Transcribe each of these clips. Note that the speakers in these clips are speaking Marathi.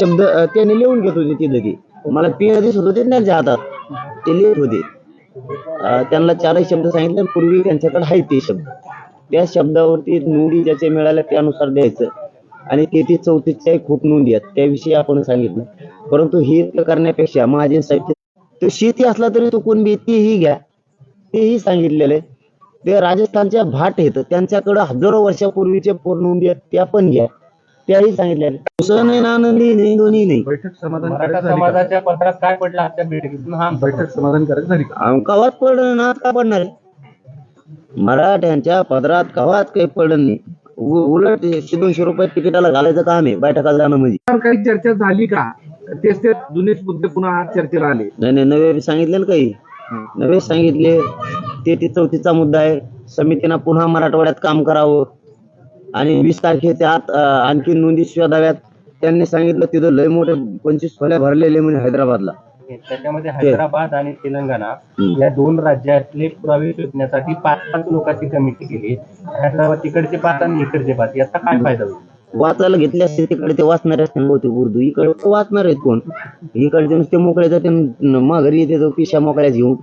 शब्द अं, त्याने लिहून घेत होते तिथं ती. मला पिढ्या दिसत होते ना त्यांच्या हातात. ते लिहित होते. अं, त्यांना चारही शब्द सांगितले पूर्वी त्यांच्याकडे आहेत ते शब्द. त्या शब्दावरती नोंदी ज्याचे मिळाल्या त्यानुसार द्यायचं आणि तेहतीस चौतीसच्या खूप नोंदी आहेत त्याविषयी आपण सांगितलं. परंतु हे करण्यापेक्षा महाजन साहित्य तो शेती असला तरी तो कोण बी तेही घ्या. तेही सांगितलेलं आहे. ते राजस्थानच्या भाट आहेत त्यांच्याकडे हजारो वर्षापूर्वीचे पूर्ण नोंदी आहेत त्या पण घ्या. त्याही नाही ना आनंदी नाही दोन्ही नाही. बैठक मराठा का? समाजाच्या पत्रात काय पडलं आजच्या बैठकीतून हा. बैठक समाधानकारक झाली का? अहो, कवात पडलं ना का पडणार आहे? मराठ्यांच्या पदरात कवात काही पडलं नाही. उ- उलट एकशे दोनशे रुपये तिकिटाला घालायचं काम आहे बैठका जाणं म्हणजे. काही चर्चा झाली का? तेच ते जुनेच मुद्दे पुन्हा आज चर्चेला आले. नाही नाही नवे सांगितले ना काही नवे सांगितले तेहतीस चौतीसचा मुद्दा आहे. समितीनं पुन्हा मराठवाड्यात काम करावं. आणि वीस तारखेच्या आत आणखी नोंदी शोधाव्यात. त्यांनी सांगितलं तिथं लय मोठे पंचवीस खोल्या भरलेले म्हणजे हैदराबादला. त्याच्यामध्ये हैदराबाद आणि तेलंगणा. या दोन राज्यातले पुरावे शोधण्यासाठी पाच पाच लोकांची कमिटी केली. हैदराबाद तिकडचे पाच आणि इकडचे पाच याचा काय फायदा होईल? वाचायला घेतले असते तिकडे ते वाचणारे असते बहुतेक उर्दू. इकडे वाचणार आहेत कोण? इकडचे नुसते मोकळे जाते माघारी येते तो पिशा मोकळ्या घेऊन.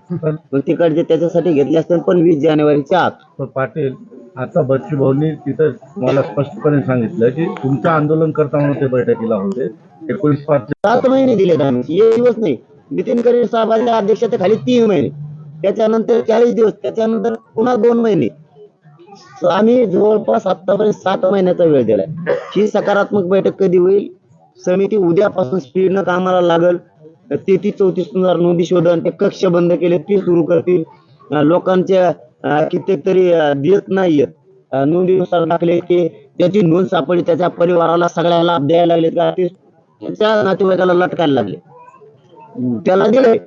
पण तिकडचे त्याच्यासाठी घेतले असते पण वीस जानेवारीच्या आत. पाटील आता बच्चू तिथं मला स्पष्टपणे सांगितलं की तुमचं आंदोलन करता म्हणून ते बैठकीला होते. एकोणीस पाच सात महिने दिले आम्ही. एक दिवस नाही. नितीन करेर साहेबांच्या अध्यक्षतेखाली तीन महिने. त्याच्यानंतर चाळीस दिवस. त्याच्यानंतर पुन्हा दोन महिने. आम्ही जवळपास आतापर्यंत सात महिन्याचा वेळ दिलाय. ही सकारात्मक बैठक कधी होईल? समिती उद्यापासून स्पीडनं कामाला लागल. तेहतीस चौतीस हजार नोंदी शोधन. ते कक्ष बंद केले. ते सुरू करतील. लोकांच्या कित्येक तरी देत नाहीयेत नोंदीनुसार दाखले की त्याची नोंद सापडली त्याच्या परिवाराला सगळ्या लाभ द्यायला लागले का ते त्याच्या नातेवाईकाला लटकायला लागले. त्याला दिले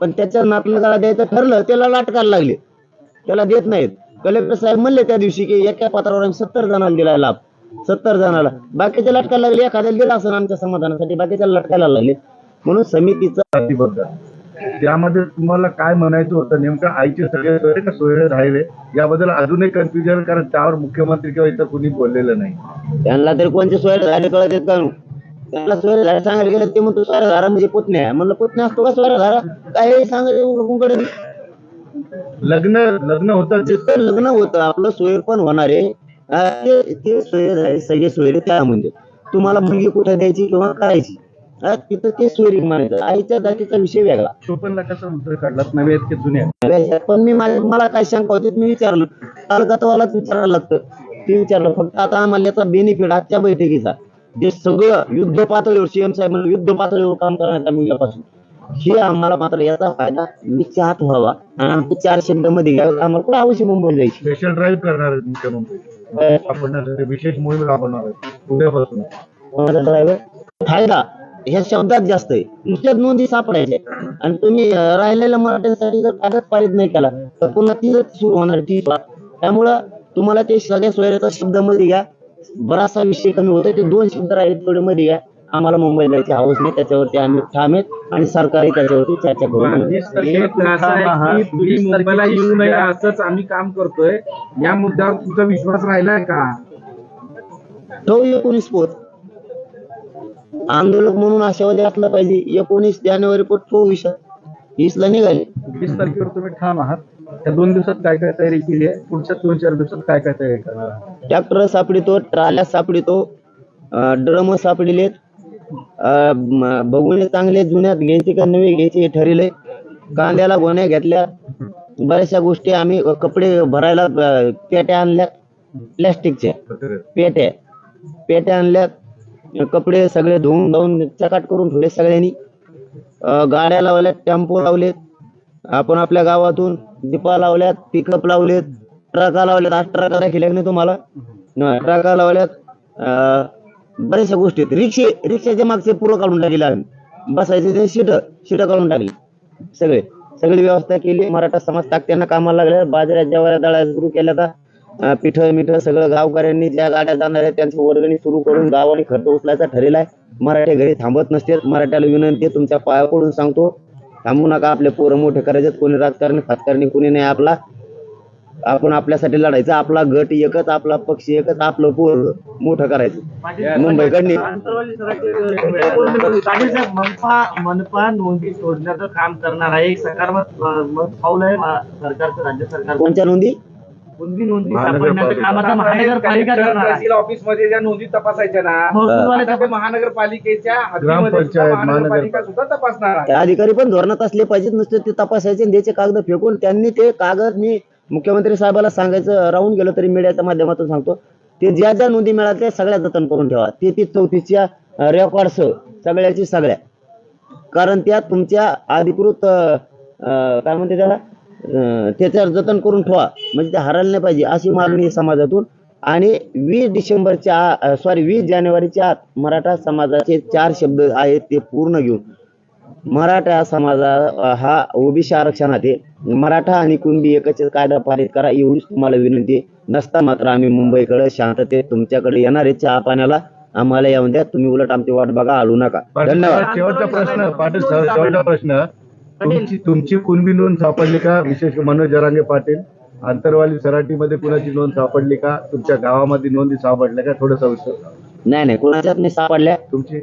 पण त्याच्या नातलगाला द्यायचं ठरलं त्याला लाटकायला लागले. त्याला देत नाहीत. कलेक्टर साहेब म्हणले त्या दिवशी की एका पत्रावर आम्ही सत्तर जणांना दिलाय लाभ. सत्तर जणाला. बाकीच्या लटकायला लागले एखाद्याला दिला असं आमच्या समाधानासाठी बाकीच्या लटकायला लागले. म्हणून समितीचा जातीबद्दल त्यामध्ये तुम्हाला काय म्हणायचं होतं नेमकं आईचे सगळे का सोयरे राहिले? याबद्दल अजूनही कन्फ्युजन कारण त्यावर मुख्यमंत्री किंवा इतर कुणी बोललेलं नाही. त्यांना तरी कोणते सोयरे झाले कळत येत का? त्यांना सोयरे झाले सांगायला गेलं ते म्हणतो सोयरे धारा म्हणजे पुतण्या. आहे. म्हणलं पुतण्या असतो का सोयरे धारा काय सांगायचं लग्न लग्न होतं ते? जिथं लग्न होतं आपलं सोयर पण होणार आहे. ते सोयर आहे सगळे सोयरे त्या म्हणजे. तुम्हाला मुलगी कुठे द्यायची किंवा करायची? तिथं ते सोयरी म्हणायचं. आईच्या जातीचा विषय वेगळा. चोपनला कसा मुद्दा काढलात नव्हे आहेत की जुने आहेत? व्याजात पण मी माझ्या- मला काय शंका होती मी विचारलं. तालुक्यातवालाच विचारायला लागतं. ते विचारलं फक्त आता आम्हाला याचा बेनिफिट आजच्या बैठकीचा. जे सगळं युद्ध पातळीवर सीएम साहेब म्हणून युद्ध पातळीवर काम करण्याचा मुलापासून हे आम्हाला मात्र याचा फायदा निश्चित व्हावा. आणि आमचे चार शब्दमध्ये घ्यावे आम्हाला कुठं अवश्य मुंबईला जायची? स्पेशल ड्राईव्ह करणार आहेत मुख्यमंत्री आपण ते विशेष मोहीम राबवणार आहेत. उद्यापासून. कोणाचा ड्रायव्हर फायदा. ह्या शब्दात जास्त आहे. नुसत्याच नोंदी सापडायच्या आणि तुम्ही राहिलेल्या मराठ्यांसाठी जर कागद पारित नाही केला तर पुन्हा तीच सुरू होणार ती त्यामुळं तुम्हाला ते सगळ्या सोयऱ्याचा शब्दमध्ये घ्या. बराचसा विषय कमी होतो ते दोन शब्द राहिले तेवढे मध्ये घ्या. आम्हाला मुंबईला जायची हवस नाही. त्याच्यावरती आम्ही ठाम आहेत. आणि सरकारही त्याच्यावरती चर्चा करू मुंबईला येऊ नये असंच आम्ही काम करतोय. या मुद्द्यावर तुमचा विश्वास राहिलाय का? ठेवू एकोणीस पोत आंदोलक म्हणून आशावादी असला पाहिजे. एकोणीस जानेवारी पोट चोवीस वीसला निघाले. वीस तारखेवर तुम्ही ठाम आहात. त्या दोन दिवसात काय काय तयारी केली आहे? पुढच्या दोन चार दिवसात काय काय तयारी करणार आहात? ट्रॅक्टर सापडितो ट्राल्या सापडितो ड्रम सापडिलेत म- बघून चांगले जुन्यात घ्यायचे का नवे घ्यायचे हे ठरले. कांद्याला गोण्या घेतल्या. बऱ्याचशा गोष्टी आम्ही कपडे भरायला पेट्या आणल्या प्लॅस्टिकच्या पेट्या. पेट्या आणल्यात. कपडे सगळे धुवून धावून चकाट करून ठेवले सगळ्यांनी. गाड्या लावल्यात टेम्पो लावलेत. आपण आपल्या गावातून दीपा लावल्यात पिकअप लावलेत ट्रका लावल्यात. आज ट्रका दाखिल्या नाही तुम्हाला? ट्रका लावल्यात. अं, बऱ्याचशा गोष्टी आहेत. रिक्षे रिक्षाच्या मागचे पुरं काढून टाकले आम्ही बसायचे ते सीट सीट काढून टाकली. सगळे. सगळी व्यवस्था केली. मराठा समाज ताकत्यानं कामाला लागल्या बाजारात जेवायला दळा सुरू केल्या आता पिठ मिठ सगळं गावकऱ्यांनी ज्या गाड्या जाणार आहेत त्यांची वर्गणी सुरू करून गावाने खर्च उचलायचा ठरलेला आहे. मराठे घरी थांबत नसते मराठ्याला विनंती आहे, तुमच्या पायाकडून सांगतो. थांबू नका आपले पोरं मोठे करायचे कोणी राजकारणी फातकारणी कोणी नाही आपला. आपण आपल्यासाठी लढायचं. आपला गट एकच आपला पक्ष एकच आपलं पोर मोठं करायचं. मुंबईकडनी. मनपा मनपा नोंदी सोडण्याचं काम करणार आहे सकारात्मक पाऊल आहे सरकारचं राज्य सरकार कोणत्या नोंदी? नोंदी नोंदी सापडण्याचं काम आता महानगरपालिका करणार आहे. तहसील ऑफिसमध्ये ज्या नोंदी तपासायच्या ना महसूलवाले आता ते महानगरपालिकेच्या हद्दीमध्ये सुद्धा ग्रामपंचायत, महानगरपालिका सुद्धा तपासणार आहे. ते अधिकारी पण धोरणात असले पाहिजेत नुसते ते तपासायचे आणि द्यायचे कागद फेकून त्यांनी ते कागद मी मुख्यमंत्री साहेबाला सांगायचं राहून गेलो तरी मीडियाच्या माध्यमातून सांगतो. ते ज्या ज्या नोंदी मिळाल्या त्या सगळ्या जतन करून ठेवा. ते ती चौथीच्या रेकॉर्ड्स सगळ्याची सगळ्या. कारण त्या तुमच्या अधिकृत अं, अं, काय म्हणते त्याला? त्याच्यावर जतन करून ठेवा. म्हणजे ते हरायला नाही पाहिजे. अशी मागणी समाजातून. आणि वीस डिसेंबरच्या सॉरी वीस जानेवारीच्या आत मराठा समाजाचे चार शब्द आहेत ते पूर्ण घेऊन. मराठा समाजा हा ओबीसी आरक्षणात आहे. मराठा आणि कुणबी एकच कायदा पारित करा एवढीच तुम्हाला विनंती. नसता मात्र आम्ही मुंबईकडे शांततेत तुमच्याकडे येणार आहे. चहा पाण्याला आम्हाला येऊन द्या. तुम्ही उलट आमची वाट बघा आळू नका. धन्यवाद. शेवटचा प्रश्न पाटील शेवटचा प्रश्न. तुमची तुमची कुणबी नोंद सापडली का? विशेष मनोज जरांगे पाटील. आंतरवाली सराटीमध्ये कुणाची नोंद सापडली का? तुमच्या गावामध्ये नोंदी सापडल्या का? थोडं सविस्तर नाही नाही कोणाच्यात नाही सापडल्या. तुमची?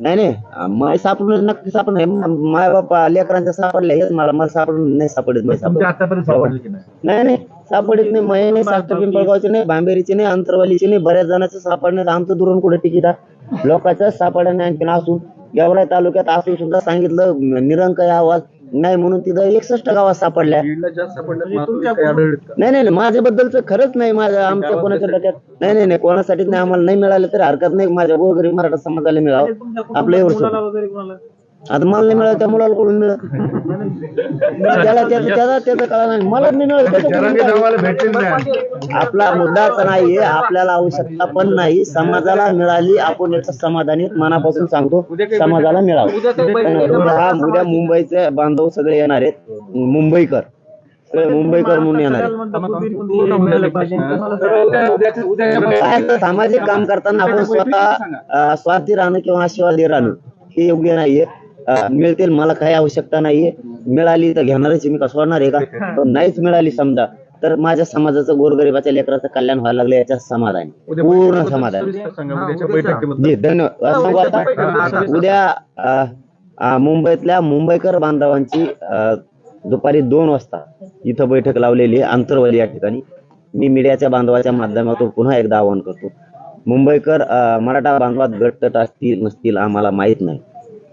नाही नाही माय सापडून नक्की सापडणार माय बापा लेकरांच्या सापडल्या हेच मला मला सापडून नाही सापडत नाही सापडत तुमच्या आतापर्यंत सापडली की नाही? नाही नाही सापडत नाही. मय नाही साखर पिंपळगावचे नाही बांबेरीचे नाही अंतरवालीचे नाही बऱ्याच जणांचं सापडण्यात आमचं दुरून कुठे तिकीट आहे? लोकांचं सापडा नाही आणखीन असून. गेवराई तालुक्यात असून सुद्धा सांगितलं निरंकाय आवाज. नाही म्हणून तिथं एकसष्ट गावात सापडल्या. नाही नाही नाही, माझ्याबद्दलचं खरंच नाही माझ्या आमच्या कोणाच्या डोक्यात नाही नाही नाही कोणासाठीच नाही आम्हाला नाही मिळालं तरी हरकत नाही माझ्या गोरगरीब मराठा समाजाला मिळावं. आपलं एवढं आता मला नाही मिळालं त्या मुलाला कडून मिळत त्याला त्याचं त्याला त्याचं कळा नाही. मला नाही मिळालं त्याचं भेटेल नाही आपला मुद्दाच नाहीये आपल्याला आवश्यकता पण नाही. समाजाला मिळाली आपण याचं समाधानी मनापासून सांगतो समाजाला मिळावं. उद्या उद्या मुंबईचे बांधव सगळे येणार आहेत. मुंबईकर. सगळे मुंबईकर म्हणून येणार आहेत. काय असतं, सामाजिक काम करताना आपण स्वतः अं, स्वार्थी राहणं किंवा आशीर्वादी राहणं हे योग्य नाहीये. मिळतील. मला काही आवश्यकता नाहीये. मिळाली तर घेणारच आहे, मी का सोडणार आहे का? पण नाहीच मिळाली समजा तर माझ्या समाजाचं गोरगरिबाच्या लेकराचं कल्याण व्हायला लागलं याच्या समाधान. पूर्ण समाधान. जी धन्यवाद. उद्या मुंबईतल्या मुंबईकर बांधवांची अं, दुपारी दोन वाजता इथं बैठक लावलेली आहे आंतरवाली या ठिकाणी. मी मीडियाच्या बांधवाच्या माध्यमातून पुन्हा एकदा आवाहन करतो. मुंबईकर मराठा बांधवात गटतट असतील नसतील आम्हाला माहीत नाही.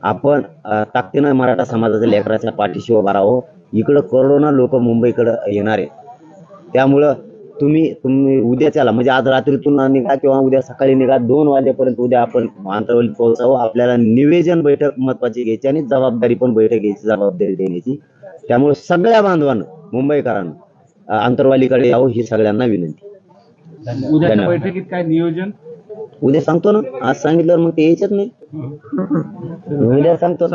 आपण ताकदीनं मराठा समाजाच्या लेकराच्या पाठीशी उभा राहो इकडं करोडोना लोक मुंबईकडं येणार आहेत. त्यामुळं तुम्ही तुम्ही उद्याच्याला म्हणजे आज रात्रीतून निघा किंवा उद्या सकाळी निघा. दोन वाजेपर्यंत उद्या आपण आंतरवलीत पोहोचावं. आपल्याला निवेदन बैठक महत्वाची घ्यायची आणि जबाबदारी पण बैठक घ्यायची जबाबदारी देण्याची. त्यामुळे सगळ्या बांधवांना मुंबईकरांना आंतरवालीकडे यावं ही सगळ्यांना विनंती. उद्याच्या धन्यवाद. बैठकीत काय नियोजन? उद्या सांगतो ना. आज सांगितलं मग ते यायचंच नाही. उद्या सांगतो